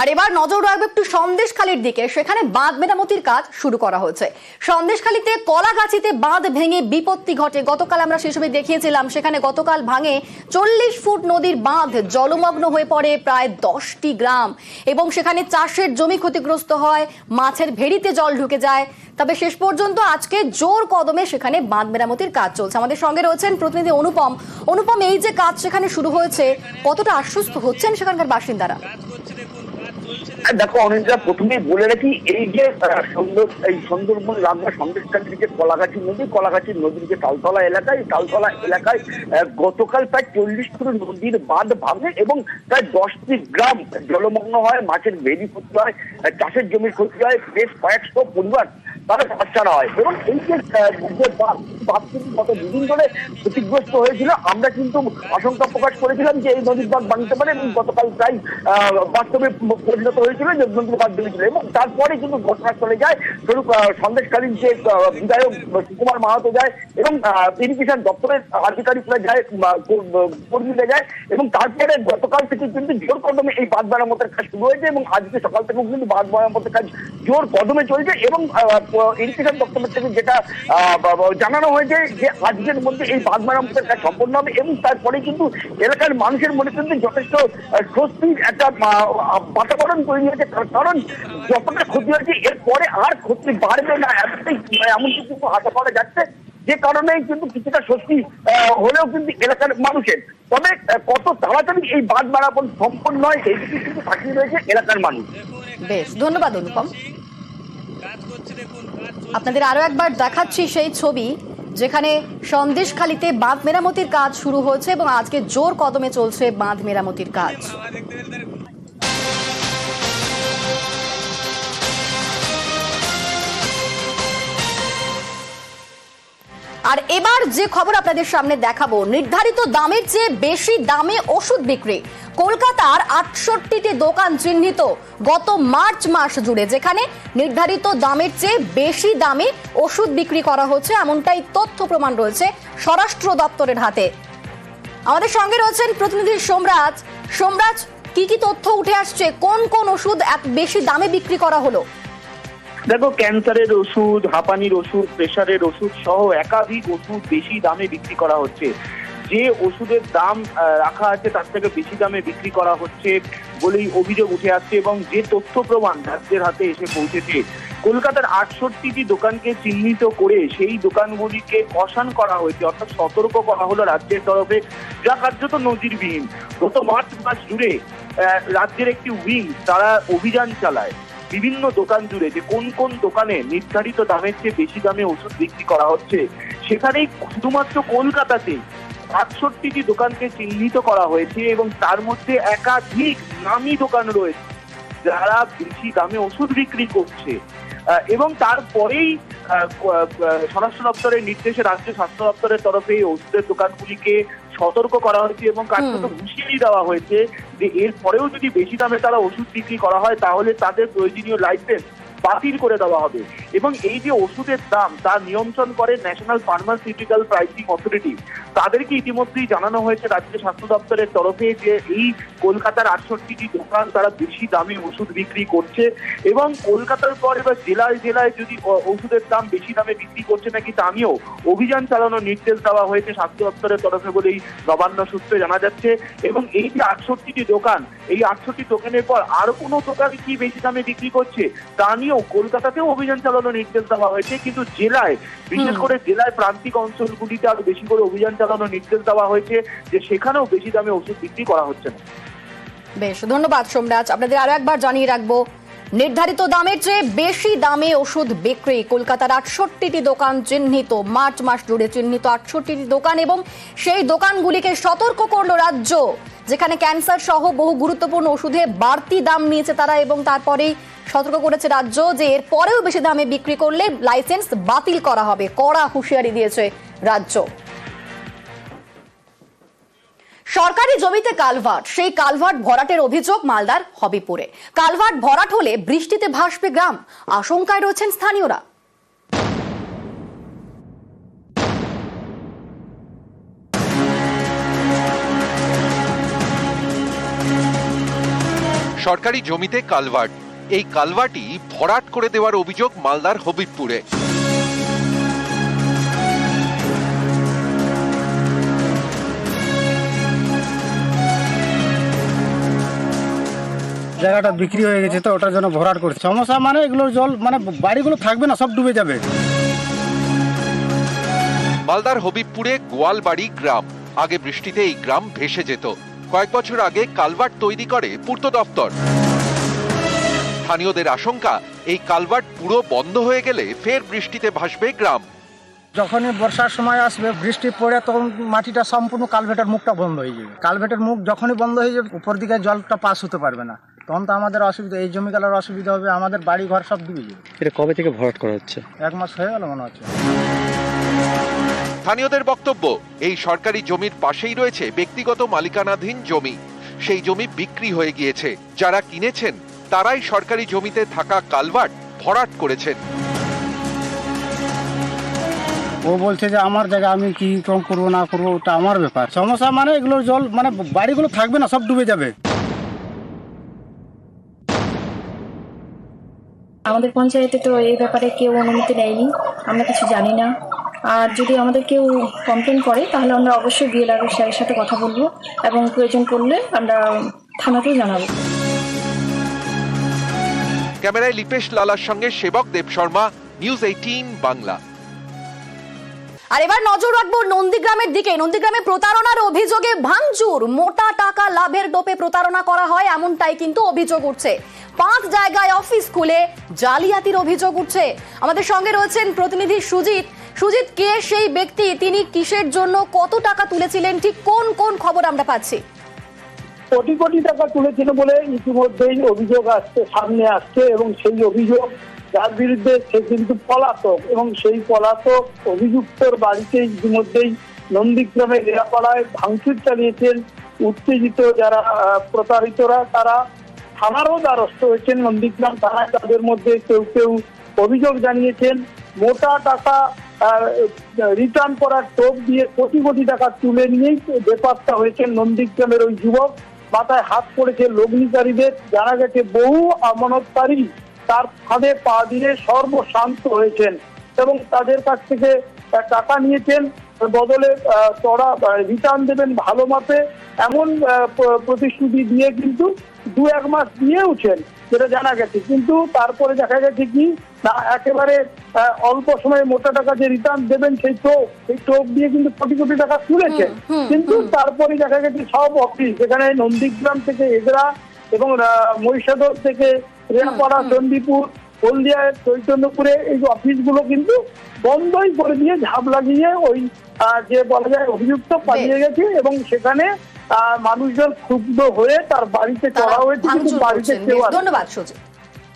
আর এবার নজর রাখবে একটু সন্দেশখালির দিকে। সেখানে বাঁধ মেরামতির কাজ শুরু করা হয়েছে। সন্দেশখালিতে কলাগাছিতে বাঁধ ভেঙে বিপত্তি ঘটে। গতকাল আমরা সেই ছবি দেখিয়েছিলাম, সেখানে গতকাল ভাঙে চল্লিশ ফুট নদীর বাঁধ জলমগ্ন হয়ে পড়ে প্রায় দশটি গ্রাম। এবং সেখানে চাষের জমি ক্ষতিগ্রস্ত হয়, মাছের ভেড়িতে জল ঢুকে যায়। তবে শেষ পর্যন্ত আজকে জোর কদমে সেখানে বাঁধ মেরামতির কাজ চলছে। আমাদের সঙ্গে রয়েছেন প্রতিনিধি অনুপম। অনুপম, এই যে কাজ সেখানে শুরু হয়েছে, কতটা আশ্বস্ত হচ্ছেন সেখানকার বাসিন্দারা? দেখো অনেকটা প্রথমেই বলে রাখি, এই যে সুন্দর, এই সুন্দরবন লাগোয়া সন্দেশকালীর যে কলাগাছি নদী, কলাগাছি নদীর যে তালতলা এলাকায় তালতলা এলাকায় গতকাল প্রায় চল্লিশ ফুট নদীর বাঁধ ভাঙে এবং প্রায় দশটি গ্রাম জলমগ্ন হয়, মাছের ভেরি ক্ষতি হয় চাষের জমির ক্ষতি হয়, বেশ কয়েকশো পরিবার তারা হাতছাড়া হয়। এবং এই যে বাঁধ বাঁধ কিন্তু দুদিন ধরে ক্ষতিগ্রস্ত হয়েছিল, আমরা কিন্তু আশঙ্কা প্রকাশ করেছিলাম যে এই নদীর বাঁধ ভাঙতে পারে এবং গতকাল প্রায় বাস্তবে পরিণত হয়েছিল যে নদীর বাঁধ ভেঙেছিল এবং তারপরে কিন্তু যায়। স্বরূপ সন্দেশকালীন যে বিধায়ক সুকুমার মাহাতো যায় এবং ইরিগেশন দপ্তরের আধিকারিকরা যায় কর্মীরা যায় এবং তারপরে গতকাল থেকে কিন্তু জোর কদমে এই বাঁধ মেরামতের কাজ শুরু হয়েছে এবং আজকে সকাল থেকেও কিন্তু বাঁধ মেরামতের কাজ জোর কদমে চলছে এবং ইরিগেশন দপ্তরের থেকে যেটা জানানো যে আজকের মধ্যে এই কাজ সম্পন্ন হবে এবং তারপরে কিন্তু এলাকার মানুষের মনে কিন্তু যথেষ্ট স্বস্তির একটা বাতাবরণ হয়েছে। কারণ যতটা ক্ষতি হয়েছে, এরপরে আর ক্ষতি বাড়বে না আশা করা যাচ্ছে। যে কারণে কিন্তু কিছুটা স্বস্তি হলেও কিন্তু এলাকার মানুষের। তবে কত তাড়াতাড়ি এই বাঁধ মেরামত সম্পন্ন সেই দিকে কিন্তু তাকিয়ে রয়েছে এলাকার মানুষ। বেশ, ধন্যবাদ, অনুপম। আপনাদের আরও একবার দেখাচ্ছি সেই ছবি। যেখানে সন্দেশখালিতে বাঁধ মেরামতির কাজ শুরু হয়েছে এবং আজকে জোর কদমে চলছে বাঁধ মেরামতির কাজ। আর এবার যে খবর আপনাদের সামনে দেখাবো, নির্ধারিত দামের চেয়ে বেশি দামে ওষুধ বিক্রি। কলকাতার আটষট্টিটি দোকান চিহ্নিত গত মার্চ মাস জুড়ে, যেখানে নির্ধারিত দামের চেয়ে বেশি দামে ওষুধ বিক্রি করা হচ্ছে, এমনটাই তথ্য প্রমাণ রয়েছে স্বরাষ্ট্র দপ্তরের হাতে। আমাদের সঙ্গে রয়েছেন প্রতিনিধি সোমরাজ। সোমরাজ, কি কি তথ্য উঠে আসছে? কোন কোন ওষুধ এত বেশি দামে বিক্রি করা হলো? দেখো, ক্যান্সারের ওষুধ, হাঁপানির ওষুধ, প্রেশারের ওষুধ সহ একাধিক ওষুধ বেশি দামে বিক্রি করা হচ্ছে। যে ওষুধের দাম রাখা আছে তার থেকে বেশি দামে বিক্রি করা হচ্ছে বলেই অভিযোগ উঠে আসছে এবং যে তথ্য প্রমাণ রাজ্যের হাতে এসে পৌঁছেছে, কলকাতার আটষট্টিটি দোকানকে চিহ্নিত করে সেই দোকানগুলিকে কষান করা হয়েছে, অর্থাৎ সতর্ক করা হলো রাজ্যের তরফে। যা কার্যত নজিরবিহীন। গত মার্চ মাস জুড়ে রাজ্যের একটি উইং তারা অভিযান চালায়। বিভিন্ন দোকান জুড়ে যে কোন কোন দোকানে নির্ধারিত দামের চেয়ে বেশি দামে ওষুধ বিক্রি করা হচ্ছে, সেখানেই শুধুমাত্র কলকাতাতে আটষট্টিটি দোকানকে চিহ্নিত করা হয়েছে এবং তার মধ্যে একাধিক নামি দোকান রয়েছে যারা বেশি দামে ওষুধ বিক্রি করছে। এবং তারপরেই স্বরাষ্ট্র দপ্তরের নির্দেশে রাজ্য স্বাস্থ্য দপ্তরের তরফে এই ওষুধের দোকানগুলিকে সতর্ক করা হয়েছে এবং কার্যত হুঁশিয়ারি দেওয়া হয়েছে যে এর পরেও যদি বেশি দামে তারা ওষুধ বিক্রি করা হয় তাহলে তাদের প্রয়োজনীয় লাইসেন্স বাতিল করে দেওয়া হবে। এবং এই যে ওষুধের দাম, তা নিয়ন্ত্রণ করে ন্যাশনাল ফার্মাসিউটিক্যাল প্রাইসিং অথরিটি তাদেরকে ইতিমধ্যেই জানানো হয়েছে রাজ্য স্বাস্থ্য দপ্তরের তরফে যে এই কলকাতার আটষট্টিটি দোকান তারা বেশি দামে ওষুধ বিক্রি করছে এবং কলকাতার পর এবার জেলায় জেলায় যদি ওষুধের দাম বেশি দামে বিক্রি করছে নাকি তা নিয়েও অভিযান চালানোর নির্দেশ দেওয়া হয়েছে স্বাস্থ্য দপ্তরের তরফে বলেই নবান্ন সূত্রে জানা যাচ্ছে। এবং এই যে আটষট্টিটি দোকান, এই আটষট্টি দোকানের পর আর কোনো দোকান কি বেশি দামে বিক্রি করছে তা নিয়েও কলকাতাতেও অভিযান চালানোর নির্দেশ দেওয়া হয়েছে কিন্তু জেলায় বিশেষ করে জেলায় প্রান্তিক অঞ্চলগুলিতে আরও বেশি করে অভিযান চালানোর নির্দেশ দেওয়া হয়েছে যে সেখানেও বেশি দামে ওষুধ বিক্রি করা হচ্ছে না। বেশ ধন্যবাদ সোমরাজ। আপনাদের আরও একবার জানিয়ে রাখব নির্ধারিত দামের চেয়ে বেশি দামে ওষুধ বিক্রি। কলকাতার আটষট্টিটি দোকান চিহ্নিত মার্চ মাস জুড়ে চিহ্নিত আটষট্টিটি দোকান এবং সেই দোকানগুলিকে সতর্ক করল রাজ্য। যেখানে ক্যান্সার সহ বহু গুরুত্বপূর্ণ ওষুধে বাড়তি দাম নিয়েছে তারা এবং তারপরেই সতর্ক করেছে রাজ্য যে এর পরেও বেশি দামে বিক্রি করলে লাইসেন্স বাতিল করা হবে। কড়া হুঁশিয়ারি দিয়েছে রাজ্য। সরকারি জমিতে কালভার্ট, সেই কালভার্ট ভরাটের অভিযোগ মালদার হবিপুরে। কালভার্ট ভরাট হলে বৃষ্টিতে ভাসবে গ্রাম। আশঙ্কায় রয়েছেন স্থানীয়রা। সরকারি জমিতে কালভার্ট। এই কালভার্টই ভরাট করে দেওয়ার অভিযোগ মালদার হবিবপুরে। জায়গাটা বিক্রি হয়ে গেছে তো ওটার জন্য ভরাট করছে। সমস্যা মানে এগুলোর জল মানে বাড়িগুলো থাকবে না সব ডুবে যাবে। মালদার হবিবপুরে গোয়ালবাড়ি গ্রাম। আগে বৃষ্টিতে এই গ্রাম ভেসে যেত। কয়েক বছর আগে কালভার্ট তৈরি করে পূর্ত দপ্তর। স্থানীয়দের আশঙ্কা এই কালভার্ট পুরো বন্ধ হয়ে গেলে ফের বৃষ্টিতে ভাসবে গ্রাম। যখনই বর্ষার সময় আসবে বৃষ্টি পড়ে তখন মাটিটা সম্পূর্ণ কালভেটের মুখটা বন্ধ হয়ে যাবে। কালভেটের মুখ যখনই বন্ধ হয়ে যাবে উপর দিকে জলটা পাস হতে পারবে না। তখন তো আমাদের অসুবিধা এই জমিকালের অসুবিধা হবে আমাদের বাড়ি ঘর সব ডুবে যাবে। এটা কবে থেকে ভরাট করা হচ্ছে? এক মাস হয়ে গেল মনে হচ্ছে। স্থানীয়দের বক্তব্য এই সরকারি জমির পাশেই রয়েছে ব্যক্তিগত মালিকানাধীন জমি। সেই জমি বিক্রি হয়ে গিয়েছে। যারা কিনেছেন তারাই সরকারি জমিতে থাকা কালভার্ট ভরাট করেছেন। ও বলছে যে আমার জায়গা আমি কি কম করব না করব ওটা আমার ব্যাপার। সমস্যা মানে এগুলোর জল মানে বাড়িগুলো থাকবে না সব ডুবে যাবে। আমাদের পঞ্চায়েতে তো এই ব্যাপারে কেউ অনুমতি নেয়নি আমরা কিছু জানি না। আর যদি আমাদের কেউ কমপ্লেন করে তাহলে আমরা অবশ্যই বিএলআর স্যারের সাথে কথা বলব এবং প্রয়োজন পড়লে আমরা থানাতেও জানাব। ক্যামেরায় লিপেশ লালার সঙ্গে সেবক দেব শর্মা নিউজ এইটিন বাংলা। আর এবার নজর রাখব নন্দীগ্রামের দিকে। নন্দীগ্রামে প্রতারণার অভিযোগে ভাঙচুর। মোটা টাকা লাভের ডোপে প্রতারণা করা হয় এমনটাই কিন্তু অভিযোগ উঠছে। পাঁচ জায়গায় অফিস খুলে জালিয়াতির অভিযোগ উঠছে। আমাদের সঙ্গে রয়েছেন প্রতিনিধি সুজিত। সুজিত, কে সেই ব্যক্তি? তিনি কিসের জন্য কত টাকা তুলেছিলেন? ঠিক কোন কোন খবর আমরা পাচ্ছি? কোটি কোটি টাকা তুলেছিল বলে ইতিমধ্যেই অভিযোগ আসছে, সামনে আসছে এবং সেই অভিযোগ, যার বিরুদ্ধে সে কিন্তু পলাতক এবং সেই পলাতক অভিযুক্তর বাড়িতে ইতিমধ্যেই নন্দীগ্রামে এলাপাড়ায় ভাঙচুর চালিয়েছেন। উত্তেজিত যারা প্রতারিতরা, তারা থানারও দ্বারস্থ হয়েছেন নন্দীগ্রাম থানায়। তাদের মধ্যে কেউ কেউ অভিযোগ জানিয়েছেন, মোটা টাকা রিটার্ন করার টোপ দিয়ে কোটি কোটি টাকা তুলে নিয়েই বেপাত্তা হয়েছেন নন্দীগ্রামের ওই যুবক। মাথায় হাত পড়েছে লগ্নিকারীদের। জানা গেছে বহু আমানতকারী তার ফাঁদে পা দিয়ে সর্বশান্ত হয়েছেন এবং তাদের কাছ থেকে টাকা নিয়েছেন। বদলে চড়া রিটার্ন দেবেন ভালো মাপে। এমন প্রতিশ্রুতি দিয়ে কিন্তু দু এক মাস দিয়েওছেন যেটা জানা গেছে। কিন্তু তারপরে দেখা গেছে কি না একেবারে অল্প সময়ে মোটা টাকা যে রিটার্ন দেবেন সেই টোপ সেই টোপ দিয়ে কিন্তু কোটি কোটি টাকা তুলেছেন। কিন্তু তারপরে দেখা গেছে সব অফিস যেখানে নন্দীগ্রাম থেকে এগরা এবং আহ, মহিষাদল থেকে রেয়াপাড়া চণ্ডীপুর হলদিয়া চৈতন্যপুরে এই যে অফিসগুলো কিন্তু বন্ধই করে দিয়ে ঝাপ লাগিয়ে ওই যে বলা যায় অভিযুক্ত পালিয়ে গেছে এবং সেখানে মানুষজন ক্ষুব্ধ হয়ে তার বাড়িতে চড়া হয়েছে কিন্তু বাড়িতে কেউ ধন্যবাদ সুজিত।